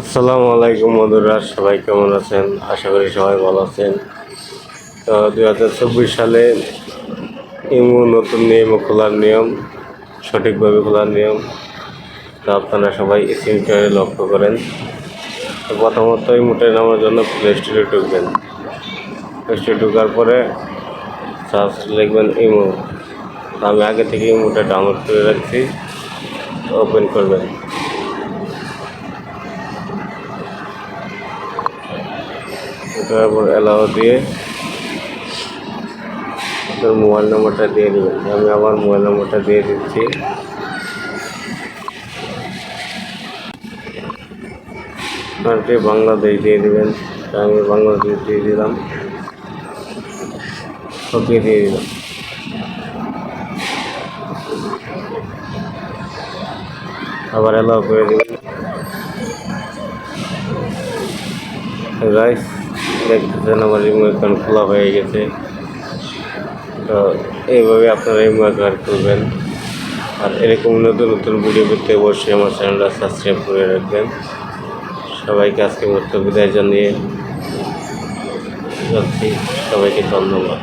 আসসালামু আলাইকুম বন্ধুরা, সবাই কেমন আছেন? আশা করি সবাই ভালো আছেন। তো দুই হাজার চব্বিশ সালে ইমু নতুন নিয়ম খোলার নিয়ম, সঠিকভাবে খোলার নিয়ম। তো আপনারা সবাই স্ক্রিনটারে লক্ষ্য করেন। তো প্রথমত ইমুটে নামার জন্য প্লে স্টোরে ঢুকবেন। প্লে স্টোরে ঢুকার পরে সার্চ লিখবেন ইমো। আমি আগে থেকে ইমোটা ডাউনলোড করে রাখছি। ওপেন করবেন। তারপর অ্যালাউ দিয়ে তোর মোবাইল নম্বরটা দিয়ে দেবেন। আমি আমার মোবাইল নম্বরটা দিয়ে দিচ্ছি। কান্ট্রি বাংলাদেশ দিয়ে দেবেন। আমি বাংলাদেশ দিয়ে দিলাম। ওকে দিয়ে দিলাম। আবার অ্যালাউ করে দেবেন। রাইস দেখতেছেন আমার রিমো অ্যাকাউন্ট খোলা হয়ে গেছে। তো এইভাবে আপনারা রিমো অ্যাকাউন্ট খুলবেন আর এরকম নতুন নতুন ভিডিও পেতে অবশ্যই আমার চ্যানেলটা সাবস্ক্রাইব করে রাখবেন। সবাইকে আজকে মতো বিদায় জানিয়ে সবাইকে ধন্যবাদ।